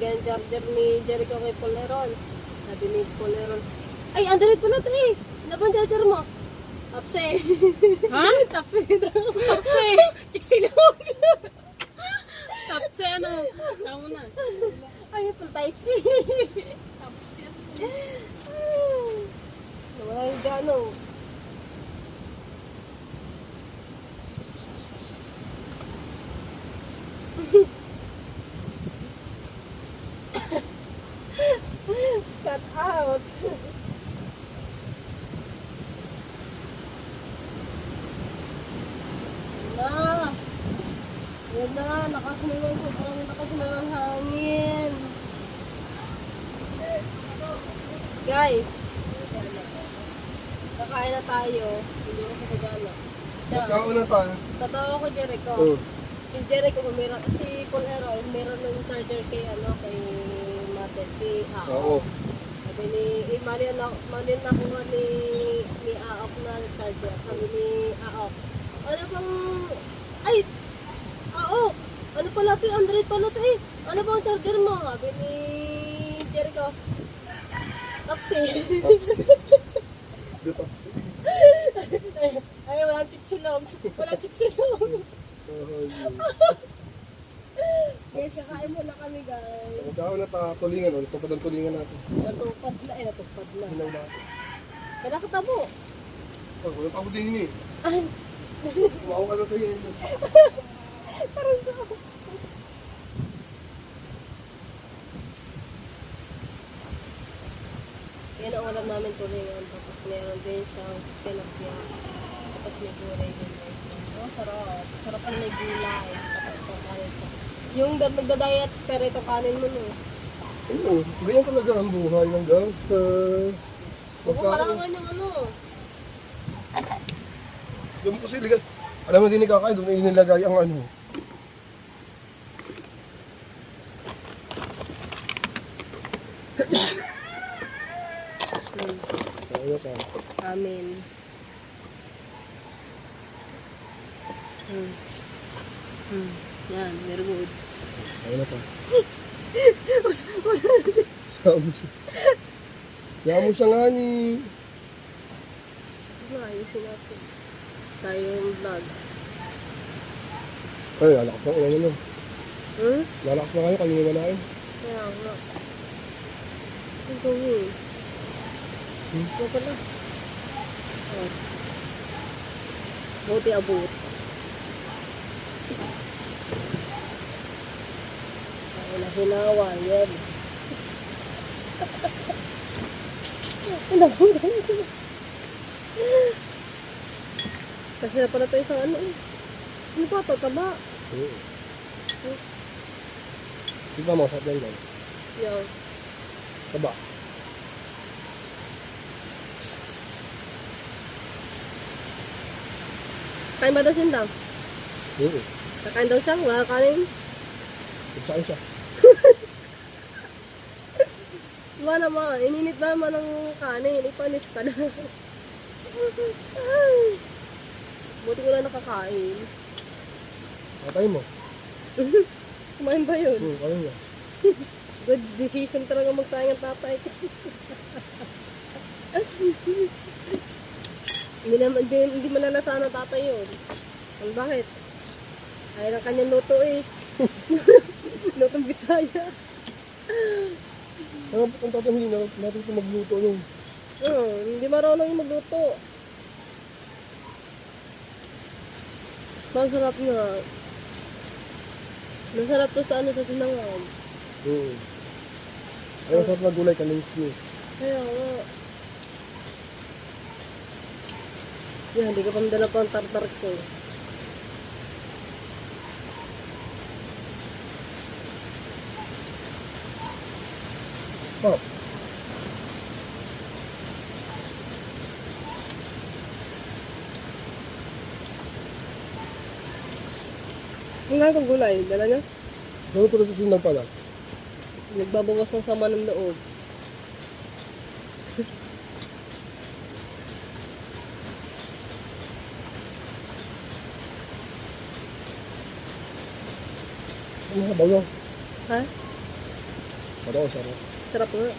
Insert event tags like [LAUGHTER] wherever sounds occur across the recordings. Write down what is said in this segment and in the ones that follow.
bigyan ng charger ni Jericho kay Polerol. Sabi ni Polerol, ay, Android pala ito eh. Charger mo? Tapse. Ha? [LAUGHS] Tapse daw. Tapse. [LAUGHS] Chiksilog. Tapse ano? Tama na. Ay, full type C. Tapse. Wala yung gano. [LAUGHS] Cut out. Na. Yan na, lakas na yan. Sobrang lakas na ng hangin. Guys, kakain na tayo. Hindi ko sa Tagalog. Yeah. Magkauna tayo. Totoo ko, Jericho. Oo. Si Jericho, meron, si Paul Errol, meron ng charger kay, ano, kay Mate, si Aok. Oo. Sabi ni, eh, mali na, mali na kuha ni, ni Aok na charger. Sabi ni Aok, ano bang, ay, Aok, ano pala ito, Android pala ito eh. Ano bang charger mo? Sabi ni Jericho, Tapsi. Tapsi. The tapsi. ay, walang chiksilog. Walang chiksilog. [LAUGHS] guys, kakain muna kami guys. Magkauna ta tulingan. Ulit pa ang tulingan natin. Natupad na, eh, natupad na. Hinaw natin. Kaya nakatabo. Oh, wala pa ako din eh. Kumawa ka na sa iyo. Parang sa Yan ang ulam namin tulingan. Tapos meron din siyang tilapia. Tapos may gulay din guys. Oh, sarap. Sarap ang may gulay. Tapos itong kanin ko. Yung nagda-diet, pero itong kanin mo no. Oo. Ganyan talaga ang buhay ng gangster. Pagkain. karangan yung ano. Doon mo kasi ligay. Alam mo din ni Kakay, doon inilagay ang ano. [COUGHS] Hmm. Kaya ka. Amin. Hmm. Hmm. Yan, very good. Kaya na ka. [LAUGHS] Kaya mo siya. Nga ni. Ano, ayusin natin. Sayang vlog. Ay, lalakas na ulan nyo. Hmm? Lalakas na kayo, kayo naman na Kaya nga. Ang gawin. Hmm? Ano pala? Oh. Buti abot. Ay, nahinawa. Yan. Nabutan ko. Kasi na pala tayo sa ano eh. Ano pa ito? Taba. Oo. Di ba masarap yan dyan? Yan. Taba. Kain ba daw sindang? Oo. Kakain daw siya, wala kanin. Saan siya? Wala naman, ininit na naman ng kanin, ipanis pa na. [LAUGHS] Buti ko lang nakakain. Patay mo. [LAUGHS] Kumain ba yun? Oo, kaya niya. [LAUGHS] Good decision talaga magsayang ang tatay ko. hindi naman, hindi, hindi manalasahan ng tatay yun. Ang bakit? Ayaw ng kanyang luto eh. Lutong Bisaya. Kaya ang tatay hindi na natin ito magluto nung. Hmm, hindi marunong yung magluto. Masarap nga. Masarap to sa ano sa sinangag. Oo. Ay, masarap na gulay ka ng smis. Kaya nga. Yan, hindi ka pa madala pa ang tartar ko. Oh, Ang nga itong gulay, dala niya. Gano'n ko sa sinang pala. Nagbabawas ng sama ng loob. Ano ba yun? Ha? Sarap, sarap. Sarap nga.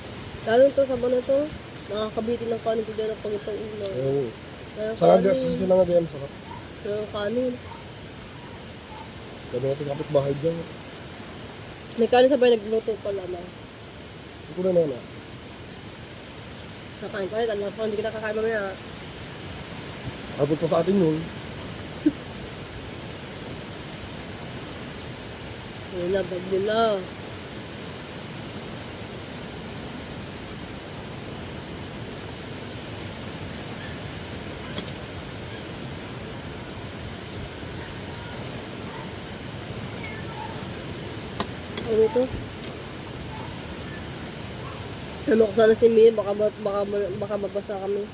Lalo ito, sabaw na ito. Nakakabitin ng kanin ko dyan pag itong ulo. Ayun. Kaya Sa nga, sa sila nga ganyan, sarap. Kaya kanin. Sabi natin kapit bahay dyan. May kanin sabay nagluto pala na. Hindi ko na na na. Nakain ko rin. Alam ko, hindi kita kakain mamaya. Abot pa sa atin yun. Na, bag nila. Ano ito? Ano ko sana si Mia, baka, baka, baka mabasa kami.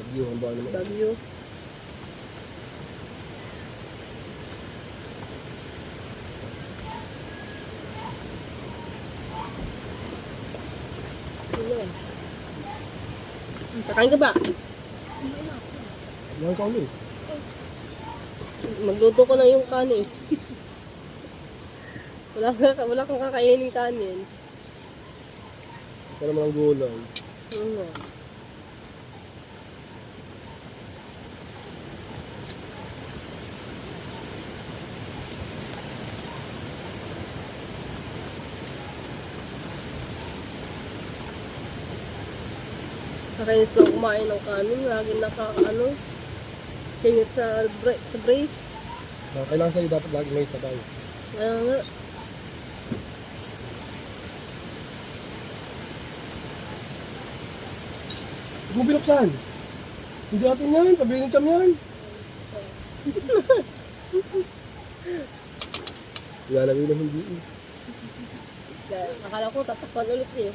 Nagyuhan ba naman. Bagyo. Ano? Kakain ka ba? Yan ka ulit. Magluto ko na yung kanin. [LAUGHS] wala, ka, wala kang kakainin kanin. Ito naman ang gulay. Ano? Nakainis na kumain ng kanin. Lagi naka, ano, singit sa, bra- sa brace. Na kailangan sa'yo dapat lagi may sabay. Kaya nga. Mo binuksan. Hindi natin yan. Pabiling kami yan. Ilalagay na hindi eh. Akala ko tatakpan ulit eh.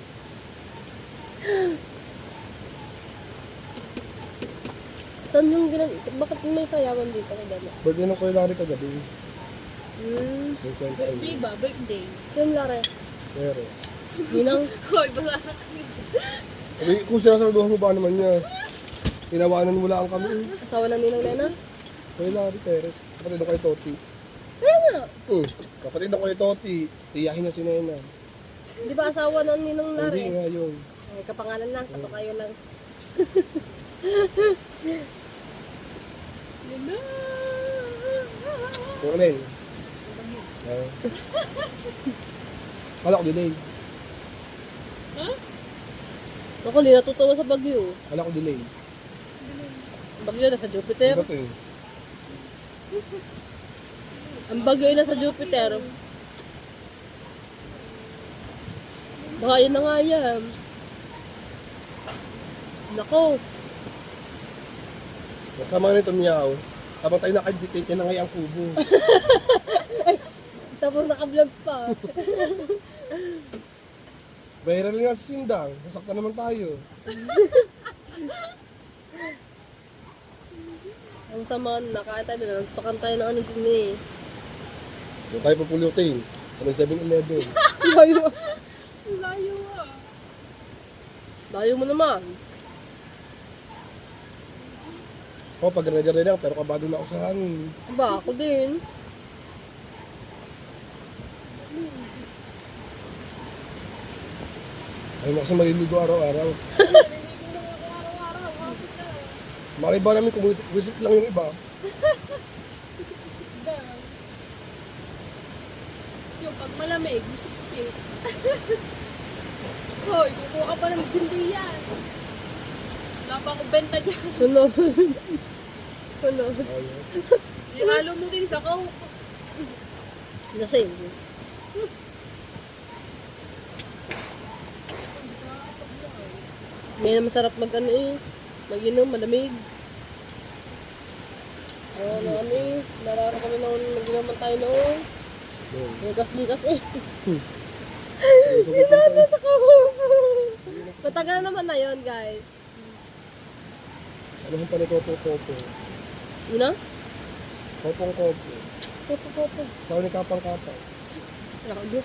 Saan yung ginag... Bakit may sayawan dito kay Dama? Birthday ng Kuya Larry kagabi. Hmm. 50 Birthday ba? Birthday. Yun, Lare. Pero. Ninang. Hoy, baka Sabi, kung sinasaluduhan mo ba naman niya? Tinawanan mo lang kami. eh. Asawa ng Ninang Nena? Kuya Larry Perez. Kapatid ng Kuya Toti. Kaya nga. Hmm. Kapatid ng Kuya Toti. Tiyahin niya si Nena. Di ba asawa ng Ninang Hindi Lare? nga yun. Ay, kapangalan lang. Kato kayo lang. Kung alin? Ah. Kala ko delay. Ako, hindi natutuwa sa Bagyo. Kala ko delay. Bagyo na sa Jupiter. Ano to eh? Ang Bagyo ay nasa Jupiter. Baka yun na nga yan. Nako. Kasama nito miyaw. Habang tayo nakaditate, yan na ngayon ang kubo. [LAUGHS] Tapos naka-vlog pa. [LAUGHS] Viral nga si Sindang. Nasaktan naman tayo. [LAUGHS] Ang sama, nakain tayo na. Nagpakan tayo ng ano din eh. Doon tayo pupulutin. Kami 7-Eleven. Layo. layo ah. Layo mo naman. O, pag ganagari lang, pero kabado na ako sa hangin. Aba, ako din. Ayaw mo kasi maliligo araw-araw. Malay ba namin kung wisit lang yung iba? Yung pag malamig, musik-musik. [LAUGHS] Hoy, kukuha ka pa ng hindi yan. Wala pa akong benta dyan. Sunod. Sunod. Ihalo mo din sa coke. Lasing. May na masarap mag ano eh. Mag-inom, malamig. Oo, ano ano eh. Nararo kami noon, nag-inuman tayo noon. Yun. Ligas-ligas eh. [LAUGHS] So, pupunta- Matagal naman na yun, guys. Ano yung panitoto-toto? Una? Kopong-kopo. Popo, popo. Sa ni kapang-kapang. Nakagyo.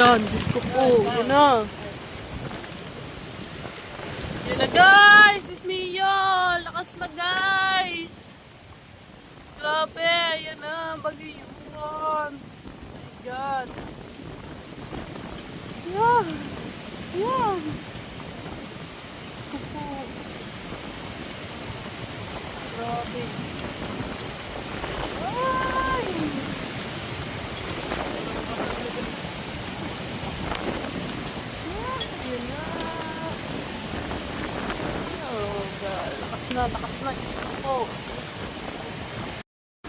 Yan, Diyos ko po. Yun na. Na guys! Is Mio! Lakas na guys! Grabe! Yan na! Bagyo yun! My God! Yan. Yan. Diyos po. Grabe. Ay! Yan, yun na. Oh, God. Lakas na, lakas na. Diyos ko po.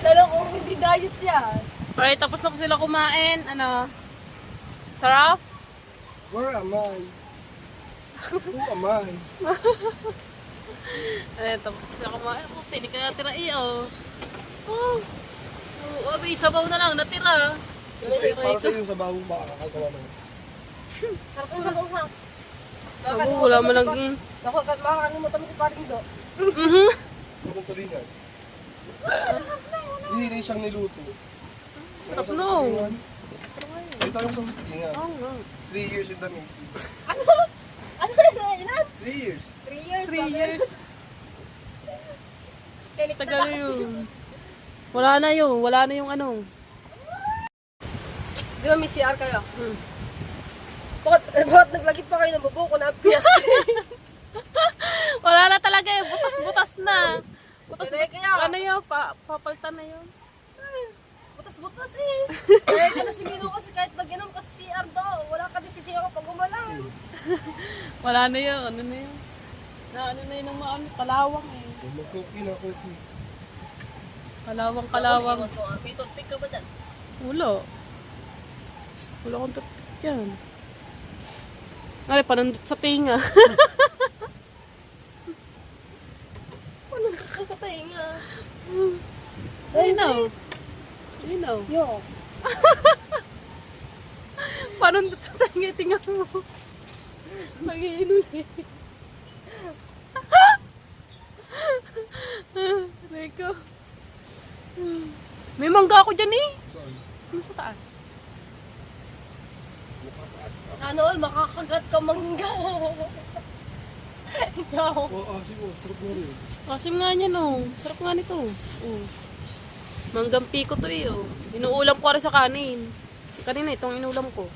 Lalo kung hindi diet yan. Alright, tapos na po sila kumain. Ano? Sarap? Where am I? Who am I? [LAUGHS] Ayan, tapos na sila kumain. Oh, tinig ka natira eh, oh. Oh. Oh, abay, sabaw na lang, natira. Kasi para sa iyo sa bago makakagawa ng Sarap yung sabong ha. Sabaw, wala mo lang. Naku, makakalimutan mo si paring do. Mhm. sabong tulingan. Hindi rin siyang niluto. Sarap no. May tayo sa tulingan. Oo nga. Three years in the making. Ano na yun? Three years. Three years. Three years. Tagal yun. Wala na yun. Wala na yung ano. Di ba may CR kayo? Hmm. Bakit, bakit naglagit pa kayo ng bubuko na piyas? [LAUGHS] Wala na talaga eh. Butas-butas na. Butas, Kaya kaya. ano yun? Pa, papaltan na yun. Butas-butas eh. [LAUGHS] Kaya ka na si Mino kasi kahit mag-inom ka sa CR do. Wala ka din sisiyo pag gumalaw. [LAUGHS] Wala na yun. Ano na yun? Na ano na yun ang mga ano, kalawang eh. Mag-cookie na cookie. Kalawang, kalawang. May toothpick ka ba dyan? Wala. Wala akong toothpick dyan. Ay, panundot sa tinga. [LAUGHS] Ano ka sa tainga? Ay, no. Yo. Panundot sa tinga, tinga mo. Mag-iinom eh. [LAUGHS] Rico. May mangga ako dyan eh. Sorry. Ano sa taas? Ano, all, makakagat ka mangga. [LAUGHS] Ciao. Oo, oh, sige, sarap mo rin. Kasim nga niya no. Sarap nga nito. Oh. Manggang piko to eh. Oh. Inuulam ko rin sa kanin. Kanina itong inulam ko.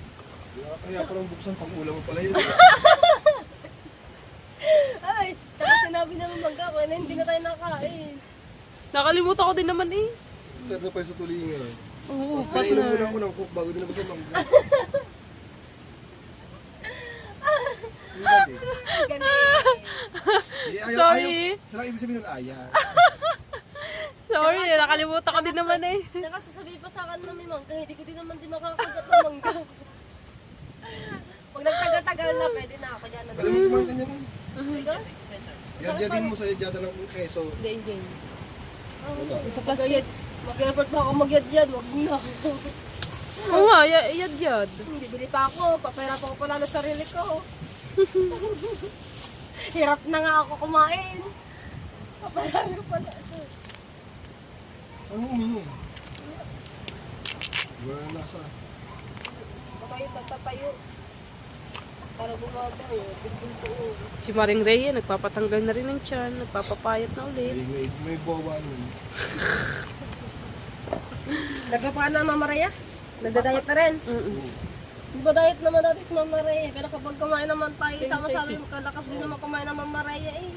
Kaya, parang buksan pang ulam mo pala yun. [LAUGHS] Ay, tsaka sinabi naman mangga ko na hindi na tayo nakain. Nakalimutan ko din naman eh. Stir na pa sa tulingan. Oo, Tapos pinainom muna partner. ako ng coke bago din ako sa mangga. [LAUGHS] Galing. Eh, ayaw, Sorry. Ayaw, sarang ibig sabihin ng aya. [LAUGHS] Sorry, nakalimutan ko din naman eh. Tsaka sasabihin pa sa akin na may mangga, hindi ko din naman din makakagat ng mangga. Pag nagtagal-tagal na, pwede na ako dyan. Ano? Alam mo, kumain ka niya nun. Bigas? Yadyadin mo sa yadyada ng keso. Wala. Sa plastic. Mag-effort pa ako magyad-yad, wag na. Oo nga, y- yad yad. Hindi bili pa ako, papahirap ako palalo sa sarili ko. [LAUGHS] Hirap na nga ako kumain. Papahirap ko pala. Ano uminom? Wala nasa. Patayo, tatatayo. Para bumaba yun, ko. Si Maring Rhea, nagpapatanggal na rin ng tiyan. Nagpapapayat na ulit. May, may, may bawa nun. [LAUGHS] Nagkapaan na Mama Raya? Nagda-diet na rin. Mm-mm. Di ba diet naman natin si Mama Raya? Pero kapag kumain naman tayo, sama-sama yung kalakas din naman kumain ng Mama Raya eh.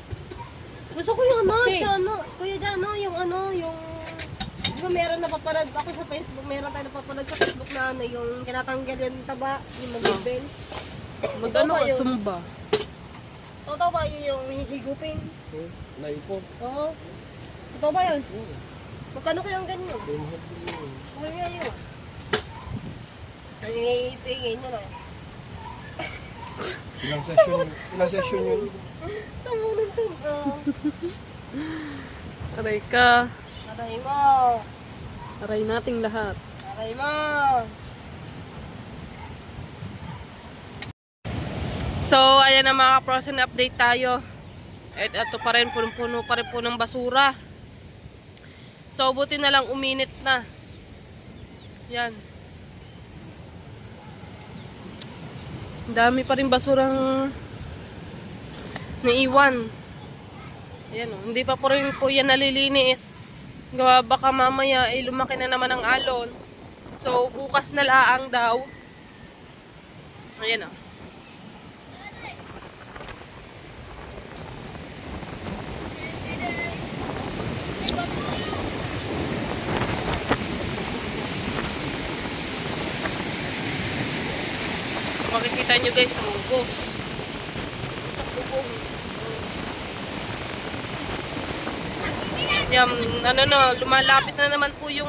Gusto ko yung ano, Kasi- Jano, Kuya Jano, yung ano, yung... Ba meron napapanood ako sa Facebook, meron tayo napapanood sa Facebook na ano, yung tinatanggal yung taba, yung mag-bell. Mag-ano ba ka, yun? sumba. Totoo ba yun yung hihigupin? Hmm? Naipon. Oo. Totoo ba yun? Magkano kayang ganyan? Mahal din yun. Ano nga yun? Ang iipingin nyo na. Ilang session, ilang session yun. Sa muna to. Aray ka. Aray mo. Aray nating lahat. Aray mo. So, ayan na mga kaprosen, update tayo. At ito pa rin, punong-puno pa rin po ng basura. So, buti na lang uminit na. Yan. Dami pa rin basurang naiwan. Ayan o, hindi pa po rin po yan nalilinis. Gawa baka mamaya ay lumaki na naman ang alon. So, bukas na laang daw. Ayan o. Makikita nyo guys ang bus. Sa Yan, ano no, lumalapit na naman po yung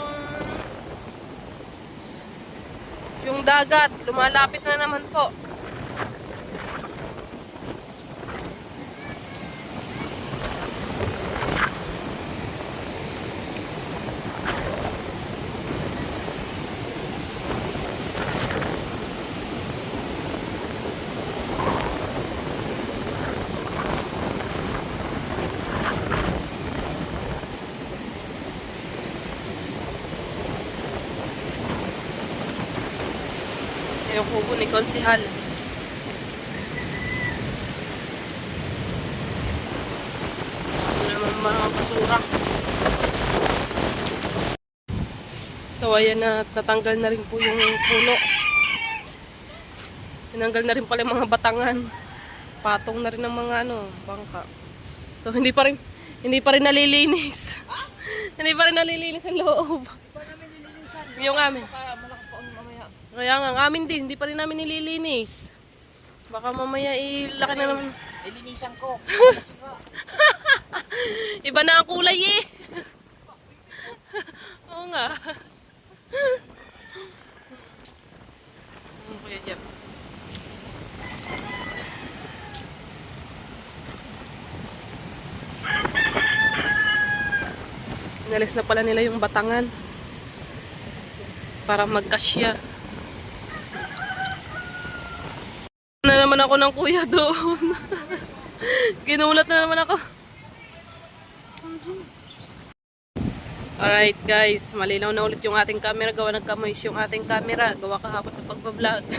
yung dagat. Lumalapit na naman po. Yung kubo ni Konsihal. Ano naman mga basura. So ayan na, natanggal na rin po yung puno. Tinanggal na rin pala yung mga batangan. Patong na rin ng mga ano, bangka. So hindi pa rin, hindi pa rin nalilinis. [LAUGHS] hindi pa rin nalilinis ang loob. Yung amin. Kaya nga, ang amin din, hindi pa rin namin nililinis. Baka mamaya ilaki na naman. Nilinisan ko. [LAUGHS] Iba na ang kulay eh. [LAUGHS] Oo nga. Ano kuya Jeff? Inalis na pala nila yung batangan. Para magkasya. Na naman ako ng kuya doon. [LAUGHS] Ginulat na naman ako. Alright guys, malinaw na ulit yung ating camera. Gawa nagkamoys yung ating camera. Gawa kahapon sa pagbablog. [LAUGHS]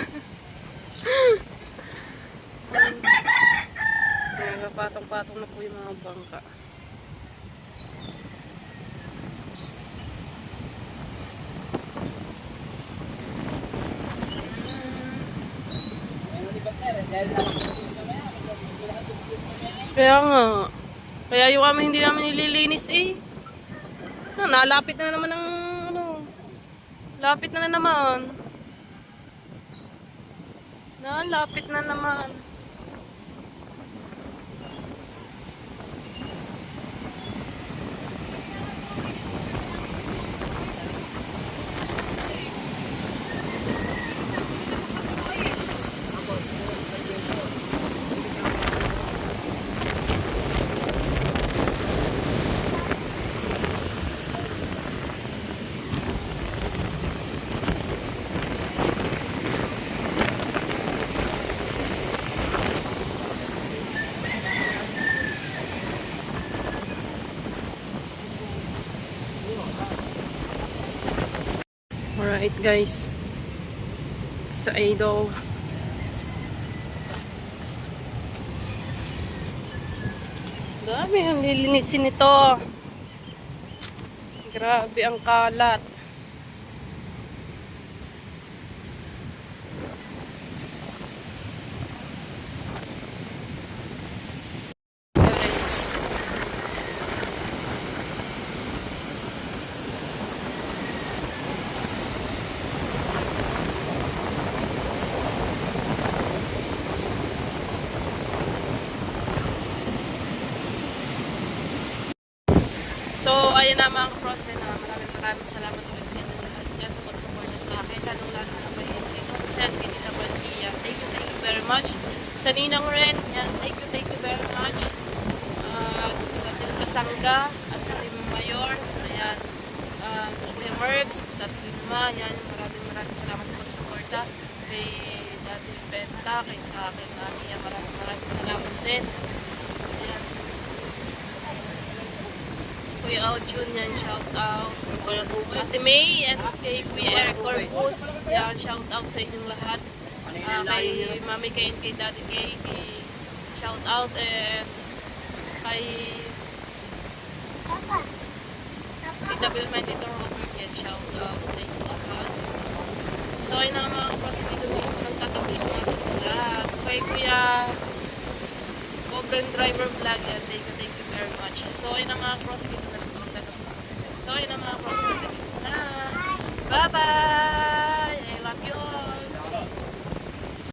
Patong-patong na po yung mga bangka. Kaya nga. Kaya yung amin hindi namin nililinis eh. Ah, nalapit na naman ng ano. Lapit na, na naman. Nalapit na naman. Alright guys. Sa Aido. Dami ang lilinisin nito. Grabe ang kalat. Guys. So, ayun na mga kaprose na maraming maraming salamat ulit sa inyo lahat dyan sa pag-support sa akin. Lalong lalo na kay kay Nina Bangia. Thank you, thank you very much. Sa Ninang rin, yan, thank you, thank you very much. At sa Team Kasangga, at sa Team Mayor, ayan, um, sa Kuya Mergs, sa Team Ma, yan, maraming maraming salamat sa pag-suporta. Kay Daddy Benta, kay Kakin Mamiya, maraming maraming salamat din. Ayan, Kuya Aljun yan, shout out. Ate May at kay Kuya Eric Corpus, yan, shout out sa inyong lahat. Ah, kay Mami Kay and kay Daddy Kay, kay shout out and kay Tita Vilma and Tito Robert yan, shout out sa inyong lahat. So, ayun na mga dito na po nagtatapos yung ating vlog. Kay Kuya Cobran Driver Vlog yan. Thank you, thank you very much. So ayun na mga dito na lang po nagtatapos yung ating vlog. So ayun na mga na. Bye-bye!